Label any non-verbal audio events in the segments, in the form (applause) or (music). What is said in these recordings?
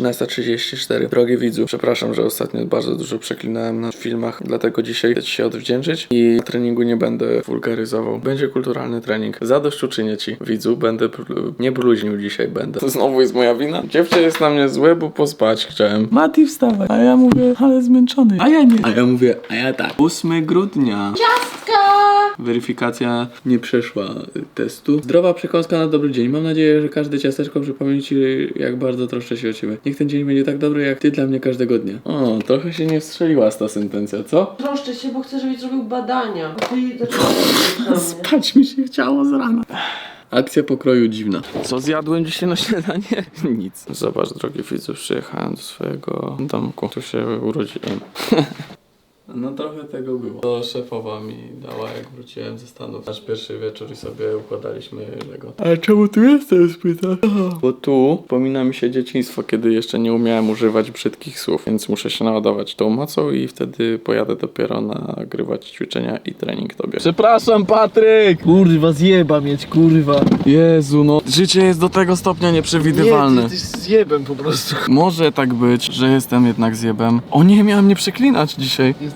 13.34. Drogi widzu, przepraszam, że ostatnio bardzo dużo przeklinałem na filmach, dlatego dzisiaj chcę ci się odwdzięczyć i na treningu nie będę wulgaryzował. Będzie kulturalny trening. Zadośćuczynię ci, widzu, będę nie bluźnił dzisiaj będę. To znowu jest moja wina? Dziewczę jest na mnie złe, bo pospać chciałem. Mati wstawaj, a ja mówię, ale zmęczony. A ja nie. A ja mówię, a ja tak. 8 grudnia. Weryfikacja nie przeszła y, testu. Zdrowa przekąska na dobry dzień. Mam nadzieję, że każde ciasteczko przypomni ci, jak bardzo troszczę się o ciebie. Niech ten dzień będzie tak dobry, jak ty dla mnie każdego dnia. O, trochę się nie strzeliła ta sentencja, co? Troszczę się, bo chcę, żebyś zrobił badania. A ty. Spać mi się chciało z rana. Akcja pokroju dziwna. Co zjadłem dzisiaj na śniadanie? (laughs) Nic. Zobacz, drogi widzów, przyjechałem do swojego domku. Tu się urodziłem. (laughs) No trochę tego było. To szefowa mi dała, jak wróciłem ze Stanów. Nasz pierwszy wieczór i sobie układaliśmy Lego. Ale czemu tu jestem, spyta? Bo tu pomina mi się dzieciństwo, kiedy jeszcze nie umiałem używać brzydkich słów, więc muszę się naładować tą mocą i wtedy pojadę dopiero nagrywać ćwiczenia i trening tobie. Przepraszam, Patryk! Kurwa, zjeba mieć, kurwa. Jezu, no. Życie jest do tego stopnia nieprzewidywalne. Nie, ty jesteś zjebem po prostu. Może tak być, że jestem jednak zjebem. O nie, miałem nie przeklinać dzisiaj. Jesteś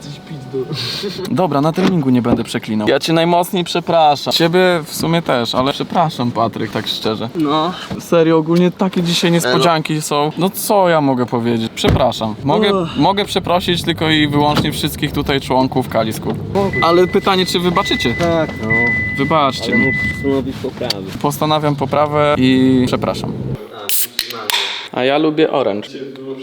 pizdu. Dobra, na treningu nie będę przeklinał. Ja cię najmocniej przepraszam. Ciebie w sumie też, ale przepraszam, Patryk, tak szczerze. No. Serio, ogólnie takie dzisiaj niespodzianki są. No co ja mogę powiedzieć? Przepraszam. Mogę, mogę przeprosić tylko i wyłącznie wszystkich tutaj członków Kalisku. Ale pytanie, czy wybaczycie? Tak, no. Wybaczcie mi. musisz zrobić poprawy. Postanawiam poprawę i przepraszam. A ja lubię orange.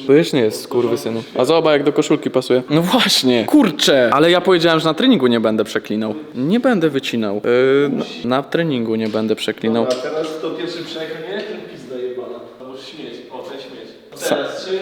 Pyszny jest, skurwysynu. A zobacz jak do koszulki pasuje. No właśnie, kurczę. Ale ja powiedziałem, że na treningu nie będę przeklinał. Nie będę wycinał. Yy, na, na treningu nie będę przeklinał. teraz to pierwszy przekronie, pizda jebana. To śmieć. O, ten śmieć. Teraz trzy.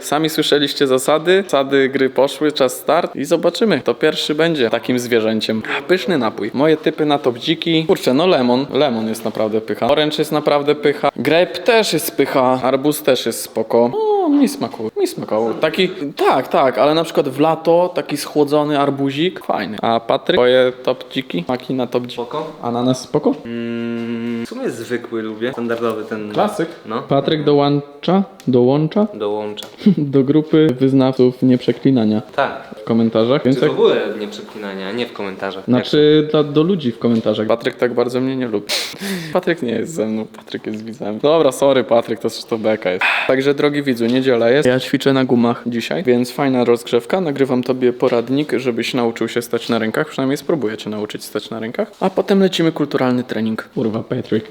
Sami słyszeliście zasady, zasady gry poszły, czas start i zobaczymy, kto pierwszy będzie takim zwierzęciem. Pyszny napój. Moje typy na top dziki. Kurczę, no lemon. Lemon jest naprawdę pycha. Orange jest naprawdę pycha. Grape też jest pycha. Arbuz też jest spoko. Mi smakuje. Mi smakował. Taki, tak, tak, ale na przykład w lato taki schłodzony arbuzik, fajny. A Patryk, twoje top dziki? Maki na top dziki. Spoko. Ananas spoko? Mm, w sumie zwykły lubię, standardowy ten. Klasyk. No. Patryk dołącza, dołącza (laughs) Dołącza. (laughs) do grupy wyznawców nieprzeklinania Tak. w komentarzach. Więc Czy w jak ogóle nie przeklinania, nie w komentarzach. Znaczy dla, do ludzi w komentarzach. Patryk tak bardzo mnie nie lubi. (laughs) Patryk nie jest ze mną, Patryk jest widzem. Dobra, sorry Patryk, to, to beka jest. Także drogi widzu, niedziela jest. Ja ćwiczę na gumach dzisiaj, więc fajna rozgrzewka. Nagrywam tobie poradnik, żebyś nauczył się stać na rękach. Przynajmniej spróbuję cię nauczyć stać na rękach. A potem lecimy kulturalny trening. Kurwa, Patryk.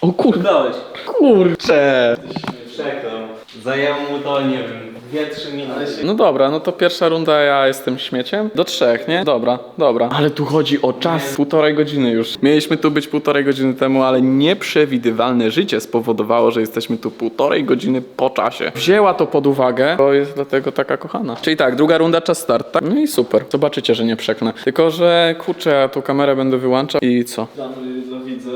O kurwa. Dałeś. Kurcze. Zajęło mu to, nie wiem, 2-3 minuty. No dobra, no to pierwsza runda ja jestem śmieciem. Do trzech, nie? Dobra, dobra. Ale tu chodzi o czas. Półtorej godziny już. Mieliśmy tu być półtorej godziny temu, ale nieprzewidywalne życie spowodowało, że jesteśmy tu półtorej godziny po czasie. Wzięła to pod uwagę, to jest dlatego taka kochana. Czyli tak, druga runda, czas start, tak? No i super. Zobaczycie, że nie przeknę. Tylko, że kurczę, ja tu kamerę będę wyłączał i co? Damy dla widza.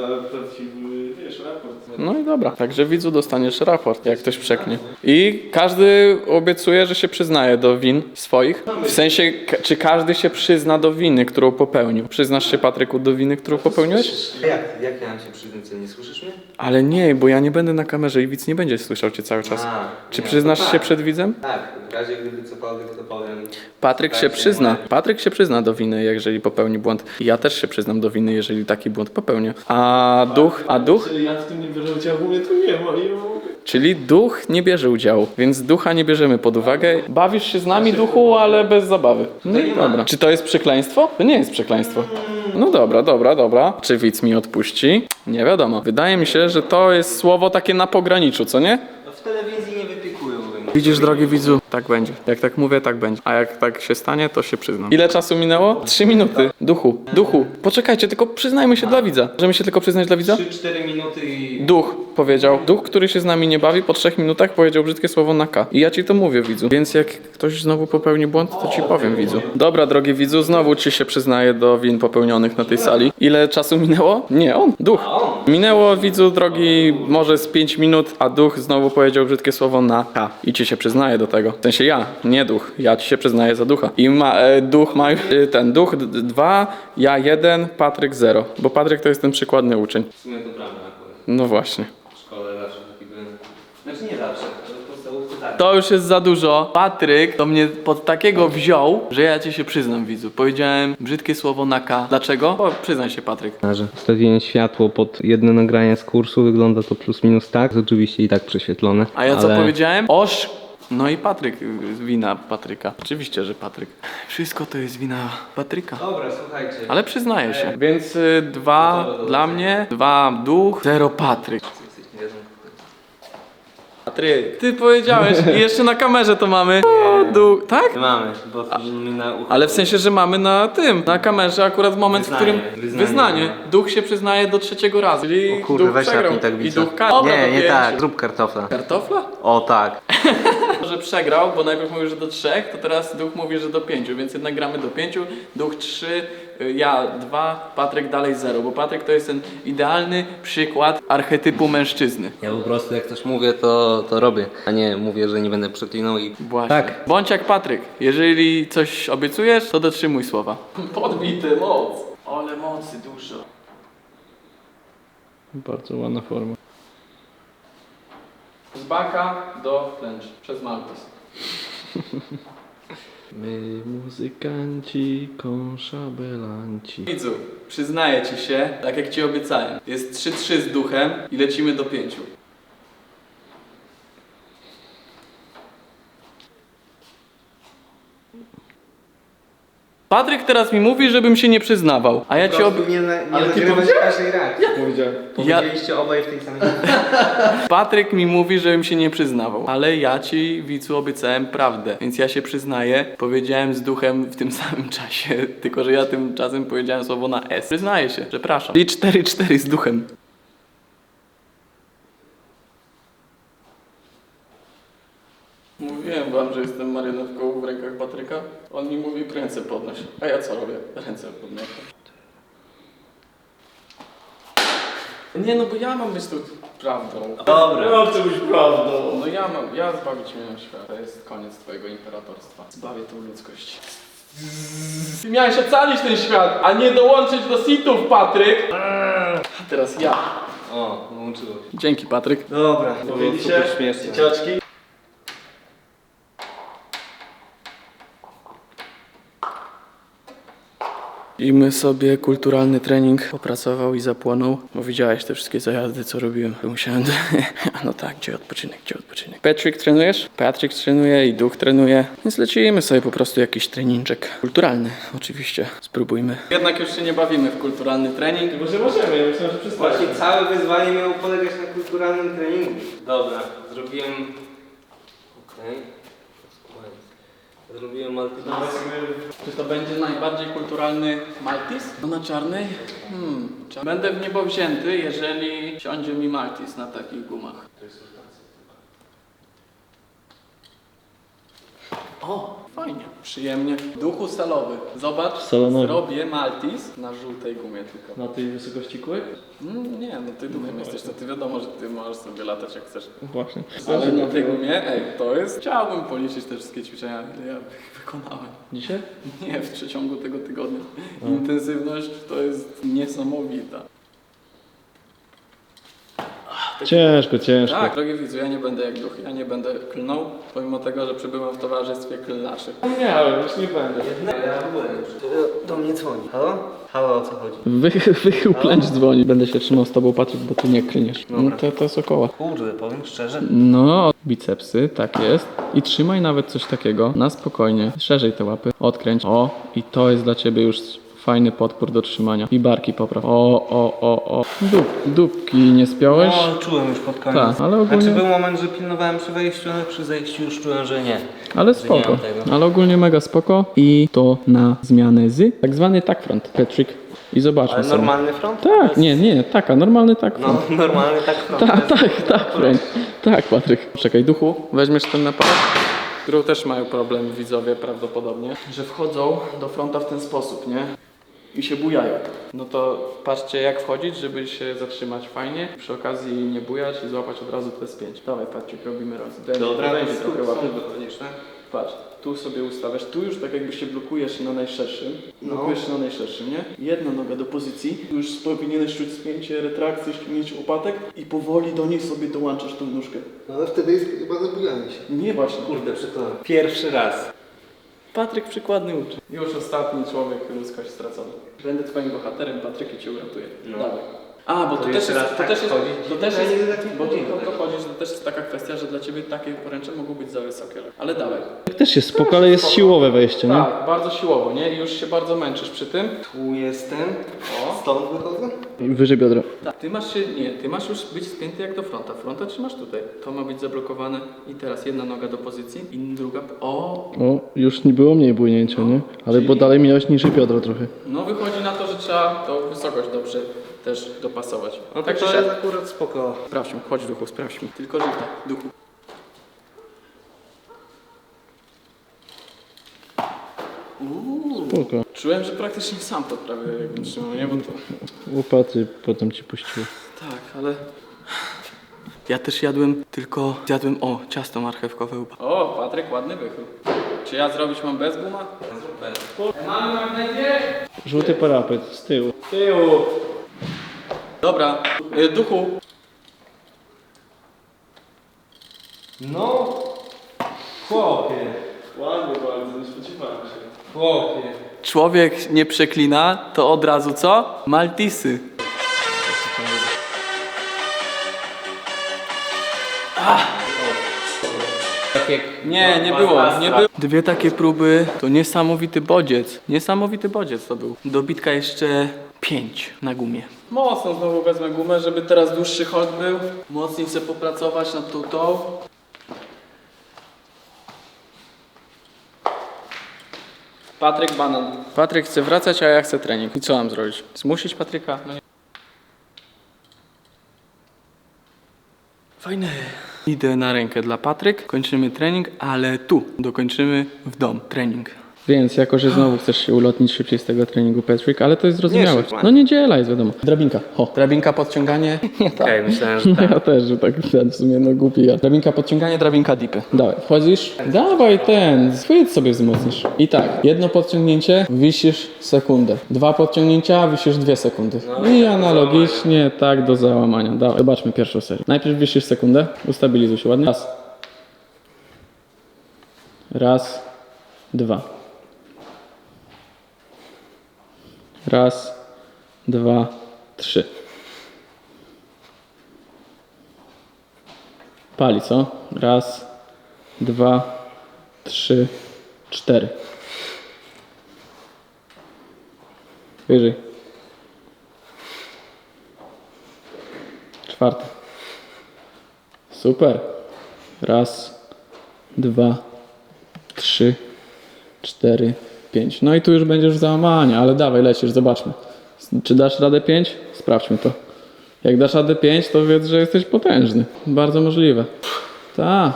No i dobra. Także widzu dostaniesz raport, jak ktoś przeknie. I każdy obiecuje, że się przyznaje do win swoich. W sensie, czy każdy się przyzna do winy, którą popełnił? Przyznasz się, Patryku, do winy, którą popełniłeś? Jak, jak ja mam się przyznać, co nie słyszysz mnie? Ale nie, bo ja nie będę na kamerze i widz nie będzie słyszał cię cały czas. A, Czy nie, przyznasz to się tak. przed widzem? Tak, w razie gdyby cokolwiek to powiem. Patryk Tak się przyzna. Patryk się przyzna do winy, jeżeli popełni błąd. Ja też się przyznam do winy, jeżeli taki błąd popełnię. A duch, a duch? Ja w tym nie biorę udziału, mnie tu nie ma i ja mogę. Czyli duch nie bierze udziału, więc ducha nie bierzemy pod uwagę. Bawisz się z nami, duchu, ale bez zabawy. No i dobra. Czy to jest przekleństwo? To nie jest przekleństwo. No dobra, dobra, dobra. Czy widz mi odpuści? Nie wiadomo. Wydaje mi się, że to jest słowo takie na pograniczu, co nie? No w telewizji nie wypikują we mnie. Widzisz, drogi widzu? Tak będzie. Jak tak mówię, tak będzie. A jak tak się stanie, to się przyznam. Ile czasu minęło? Trzy minuty. Duchu, duchu. Poczekajcie, tylko przyznajmy się dla widza. Możemy się tylko przyznać dla widza? 3-4 minuty i... Duch powiedział. Duch, który się z nami nie bawi, po trzech minutach powiedział brzydkie słowo na K. I ja ci to mówię, widzu. Więc jak ktoś znowu popełni błąd, to ci powiem, widzu. Dobra, drogi widzu, znowu ci się przyznaję do win popełnionych na tej sali. Ile czasu minęło? Nie, on. Duch. Minęło, widzu, drogi, może z 5 minut, a duch znowu powiedział brzydkie słowo na K. I ci się przyznaję do tego. W sensie ja, nie duch. Ja ci się przyznaję za ducha. I ma, e, duch ma już, e, ten, duch 2, ja 1, Patryk 0. Bo Patryk to jest ten przykładny uczeń. W sumie to prawda akurat. No właśnie. W szkole zawsze taki byłem. Znaczy nie zawsze, to w podstawówce tak. To już jest za dużo. Patryk to mnie pod takiego wziął, że ja ci się przyznam, widzu. Powiedziałem brzydkie słowo na K. Dlaczego? Bo przyznaj się, Patryk. Wstawiłem światło pod jedno nagranie z kursu, wygląda to plus minus tak, jest oczywiście i tak prześwietlone. A ja co ale- powiedziałem? Oż. No i Patryk, y, wina Patryka. Oczywiście, że Patryk. Wszystko to jest wina Patryka. Dobra, słuchajcie. Ale przyznaję się. Więc y, dwa dla mnie, dwa duch, zero Patryk. Patryk. Ty powiedziałeś i jeszcze na kamerze to mamy. O, duch. Tak? Mamy, bo mi na ucho. Ale w sensie, że mamy na tym, na kamerze akurat moment, Wyznanie, w którym wyznanie. wyznanie. Duch się przyznaje do trzeciego razu. Czyli O kurde, duch weź przegrał. napnij tak I bica. duch ka- Dobra, Nie, nie tak, zrób kartofla. Kartofla? O tak. (laughs) że przegrał, bo najpierw mówił, że do trzech, to teraz duch mówi, że do pięciu, więc jednak gramy do pięciu, duch trzy, ja dwa, Patryk dalej zero, bo Patryk to jest ten idealny przykład archetypu mężczyzny. Ja po prostu jak coś mówię, to, to robię, a nie mówię, że nie będę przeklinał i... Właśnie. Tak. Bądź jak Patryk. Jeżeli coś obiecujesz, to dotrzymuj słowa. (laughs) Podbity moc. Ale mocy dużo. Bardzo ładna forma. Z baka do klęcz. Przez Maltus. (laughs) My muzykanci, konszabelanci. Widzu, przyznaję ci się, tak jak ci obiecałem. Jest 3-3 z duchem i lecimy do 5. Patryk teraz mi mówi, żebym się nie przyznawał, a ja ci ob... nie, nie Ale ty nagrywać powiedziałeś? każdej reakcji. Powiedziałem. Ja... Powiedzieliście obaj w tej samej (laughs) Patryk mi mówi, żebym się nie przyznawał, ale ja ci widzu obiecałem prawdę, więc ja się przyznaję. Powiedziałem z duchem w tym (laughs) samym czasie, tylko że ja tymczasem powiedziałem słowo na S. Przyznaję się, przepraszam. I 4-4 z duchem. Wam, że jestem marionetką w rękach Patryka. On mi mówi ręce podnoś. A ja co robię? Ręce podnoszę. Nie no, bo ja mam być tu prawdą. Dobra. No to być prawdą. No ja mam, ja zbawić miałem świat. To jest koniec twojego imperatorstwa. Zbawię tą ludzkość. Ty miałeś ocalić ten świat, a nie dołączyć do sitów, Patryk! A teraz ja. O, włączyło się. Dzięki, Patryk. Dobra, Mówili się? śmieszne. Cioczki? I my sobie kulturalny trening popracował i zapłonął, bo widziałeś te wszystkie zajazdy, co robiłem. To Musiałem... (laughs) No tak, gdzie odpoczynek, gdzie odpoczynek. Patrick trenujesz? Patrick trenuje i duch trenuje, więc lecimy sobie po prostu jakiś treninczek. Kulturalny, oczywiście. Spróbujmy. Jednak już się nie bawimy w kulturalny trening. Może możemy, ja myślałem, że. Właśnie całe wyzwanie miało polegać na kulturalnym treningu. Dobra, zrobiłem... Okej. Zrobiłem multitask. Czy to będzie najbardziej kulturalny Maltis? No na czarnej? Hmm. Będę w niebo wzięty, jeżeli siądzie mi Maltis na takich gumach. O, fajnie. Przyjemnie. Duchu salowy. Zobacz, Salonowy. zrobię Maltis na żółtej gumie tylko. Na tej wysokości kółek? Mm, nie, no ty duchem jesteś, to ty wiadomo, że ty możesz sobie latać jak chcesz. Właśnie. Ale na tej gumie, ej, to jest... Chciałbym policzyć te wszystkie ćwiczenia, ile ja wykonałem. Dzisiaj? Nie, w przeciągu tego tygodnia. Intensywność to jest niesamowita. Ciężko, ciężko. Tak, drogi widzu, ja nie będę jak duch, ja nie będę klnął, pomimo tego, że przybywam w towarzystwie klnaczy. Miałem, już nie będę. Ja w ogóle już. Do mnie dzwoni. Halo? Halo, o co chodzi? Wy, wychył klęcz dzwoni. Będę się trzymał z tobą, Patryk, bo ty nie klniesz. No, Dobra. to, to jest około. Kurde, powiem szczerze. No, bicepsy, tak jest. I trzymaj nawet coś takiego, na spokojnie. Szerzej te łapy, odkręć. O, i to jest dla ciebie już fajny podpór do trzymania. I barki popraw. O, o, o, o. Dup, dupki nie spiąłeś? No, czułem już pod koniec. Tak, ale ogólnie- Znaczy był moment, że pilnowałem przy wejściu, ale przy zejściu już czułem, że nie. Ale nie spoko, mam tego. ale ogólnie mega spoko i to na zmianę z tak zwany tak front, Patrick. I zobaczmy Ale sobie. normalny front? Tak, nie, nie, taka, normalny tak front. No, normalny tak front. Tak, tak, tak, front. Tak, Patryk. Czekaj, duchu, weźmiesz ten aparat? Którą też mają problem widzowie prawdopodobnie, że wchodzą do fronta w ten sposób, nie? I się bujają. No to patrzcie jak wchodzić, żeby się zatrzymać fajnie. Przy okazji nie bujać i złapać od razu te spięć. Dawaj, patrzcie, robimy raz. Dobra, to trochę łapy. patrz, tu sobie ustawiasz, tu już tak jakby się blokujesz na najszerszym, No. blokujesz się na najszerszym, nie? Jedna noga do pozycji, tu już powinieneś czuć spięcie, retrakcję, ściągnięcie łopatek i powoli do niej sobie dołączasz tą nóżkę. No ale wtedy jest chyba zabijanie się. Nie właśnie. Kurde, przekonam. Pierwszy raz. Patryk przykładny uczy. Już ostatni człowiek, ludzkość stracona. Będę twoim bohaterem, Patryk i cię uratuje. No. Dawaj. A, bo to, To też jest, to tak też jest, wchodzić? to też jest, nigdy tak nie bo to, to, to chodzi, że to też jest taka kwestia, że dla ciebie takie poręcze mogą być za wysokie. Ale dawaj. Też jest spoko, ale jest siłowe wejście, nie? Tak, bardzo siłowo, nie? I już się bardzo męczysz przy tym. Tu jestem. O. Stąd wychodzę? Wyżej biodra. Tak, ty masz się, nie, ty masz już być spięty jak do fronta. Fronta trzymasz tutaj. To ma być zablokowane i teraz jedna noga do pozycji i druga, o, O, już nie było mniej bujnięcia, nie? Ale bo Czyli- dalej miałeś niżej biodra trochę. no wychodzi na to, że trzeba tą wysokość dobrze też dopasować. No tak to jest akurat spoko. Sprawdźmy, chodź duchu, sprawdźmy. Tylko żółte, duchu. Uuu. Spoko. Czułem, że praktycznie sam to prawie jakbym trzymał, nie? Bo to... Łopaty potem ci puściły. Tak, ale... Ja też jadłem, tylko zjadłem, o, ciasto marchewkowe. O, Patryk, ładny wychył. Czy ja zrobić mam bez guma? Bez. Mamy magnezie? Żółty parapet z tyłu. Tyłu. Dobra, y, duchu. No. Chłopie. Ładnie bardzo, nie spodziewałem się. Chłopie. Człowiek nie przeklina, to od razu co? Maltisy. Tak jak Nie, nie było, nie było. Dwie takie próby, to niesamowity bodziec. Niesamowity bodziec to był. Dobitka jeszcze pięć na gumie. Mocno znowu wezmę gumę, żeby teraz dłuższy chod był. Mocniej chcę popracować nad tą tą. Patryk Banan. Patryk chce wracać, a ja chcę trening. I co mam zrobić? Zmusić Patryka? No nie. Fajne. Idę na rękę dla Patryk, kończymy trening, ale tu dokończymy w dom trening. Więc jako, że znowu chcesz się ulotnić szybciej z tego treningu Patrick, ale to jest zrozumiałe. szybko. No niedziela jest wiadomo. Drabinka. Ho. Drabinka, podciąganie. (laughs) Nie tak. Okej, myślałem, że (laughs) tak. Ja też, że tak ten w sumie no głupi ja. Drabinka, podciąganie, drabinka, dipy. Dawaj, wchodzisz, dawaj ten, chwyt sobie wzmocnisz. I tak, jedno podciągnięcie, wisisz sekundę. Dwa podciągnięcia, wisisz dwie sekundy. I analogicznie tak do załamania. Dawaj, zobaczmy pierwszą serię. Najpierw wisisz sekundę, ustabilizuj się ładnie. Raz. Raz, dwa. Raz, dwa, trzy. Pali, co? Raz, dwa, trzy, cztery. Wyżej. Czwarty. Super. Raz, dwa, trzy, cztery, pięć. No i tu już będziesz w załamaniu, ale dawaj, lecisz, zobaczmy. Czy dasz radę pięć? Sprawdźmy to. Jak dasz radę 5, to wiedz, że jesteś potężny. Bardzo możliwe. Tak.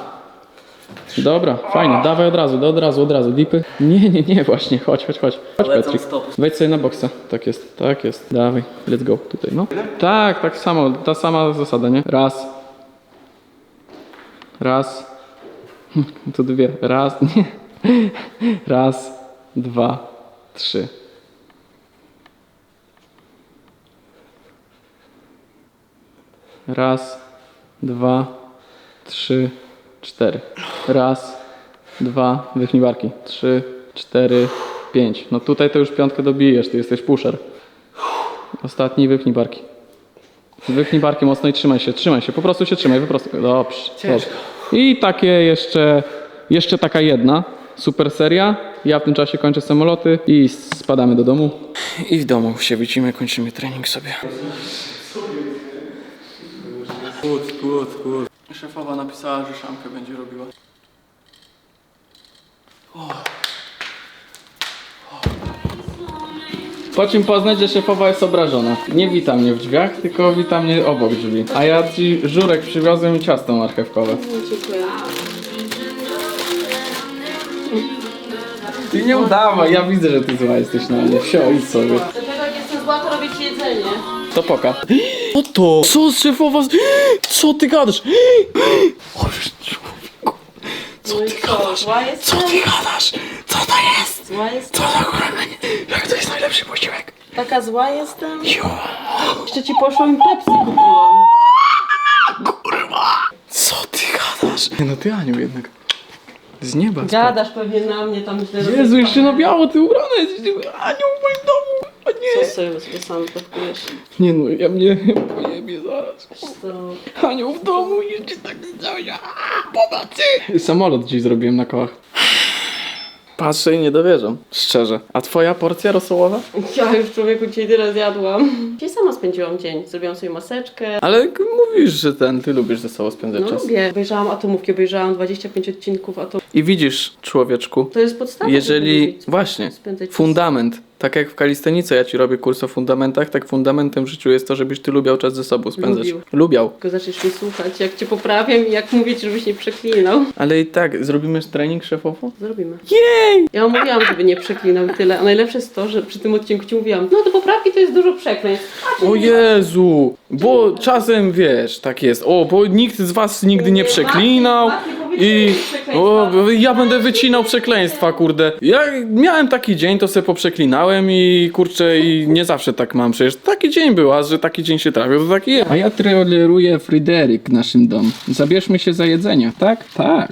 Dobra, fajnie, dawaj od razu, do od razu, od razu. Dipy? Nie, nie, nie, właśnie, chodź, chodź, chodź. Chodź, Patrick. Wejdź sobie na boksa. Tak jest, tak jest. Dawaj, let's go. Tutaj, no. Tak, tak samo, ta sama zasada, nie? Raz. Raz. (laughs) To dwie. Raz, (laughs) nie. Raz, dwa, trzy. Raz, dwa, trzy, cztery. Raz, dwa, wychnij barki. Trzy, cztery, pięć. No tutaj to już piątkę dobijesz, ty jesteś pusher. Ostatni wypnij barki. Wypnij barki mocno i trzymaj się, trzymaj się, po prostu się trzymaj, wyprostuj. Dobrze. Dobrze. I takie jeszcze, jeszcze taka jedna. Super seria. Ja w tym czasie kończę samoloty i spadamy do domu. I w domu się widzimy, kończymy trening sobie. Good, good, good. Szefowa napisała, że szamkę będzie robiła. Po czym poznać, że szefowa jest obrażona. Nie wita mnie w drzwiach, tylko wita mnie obok drzwi. A ja ci żurek przywiozłem i ciasto marchewkowe. Ty nie udawaj, ja widzę, że ty zła jesteś na mnie. Wsio, idź sobie. Dopiero jak jestem zła, to robić jedzenie. To poka. Co to? Co szefowa? z- Co ty gadasz? No i co? Zła jestem? Co ty gadasz? Co to jest? Zła jestem? Co za kurwa? Jak to jest najlepszy posiłek? Taka zła jestem? Jo, Jeszcze ci poszło i Pepsi kupiłam. co ty gadasz? Nie no ty Aniu jednak. Z nieba. Gadasz pewnie na mnie tam źle Jezu, robisz. jeszcze na biało ty ubrana jesteś. Aniu w moim domu. O Co nie. sobie sobie sam podkujesz? Nie no, ja mnie pojebie zaraz. To... Anioł w domu jeszcze tak zdania. Pomocy! Samolot dziś zrobiłem na kołach. Patrzę i nie dowierzam. Szczerze. A twoja porcja rosołowa? Ja już człowieku dzisiaj tyle zjadłam. Dzisiaj spędziłam dzień. Zrobiłam sobie maseczkę. Ale k- mówisz, że ten, ty lubisz ze sobą spędzać No czas. lubię. Obejrzałam atomówki, obejrzałam 25 odcinków atom. I widzisz, człowieczku, To jest podstawa. żeby jeżeli lubić właśnie spędzać czas. fundament, tak jak w kalistenice ja ci robię kurs o fundamentach, tak fundamentem w życiu jest to, żebyś ty lubiał czas ze sobą spędzać. Lubił. Lubiał. Tylko zaczniesz mnie słuchać, jak cię poprawiam i jak mówić, żebyś nie przeklinał. Ale i tak, zrobimy trening szefowo? Zrobimy. Jej! Ja mówiłam, żeby nie przeklinał i tyle. A najlepsze jest to, że przy tym odcinku ci mówiłam, no do poprawki to jest dużo przekleństw. A, O czyli- Jezu! Bo czasem wiesz, tak jest. O, bo nikt z was nigdy nie przeklinał. I o, ja będę wycinał przekleństwa, kurde. Ja miałem taki dzień, to se poprzeklinałem i kurczę, i nie zawsze tak mam. Przecież taki dzień był, a że taki dzień się trafił, to taki jest. A ja trolleruję Fryderyk w naszym domu. Zabierzmy się za jedzenie, tak? Tak.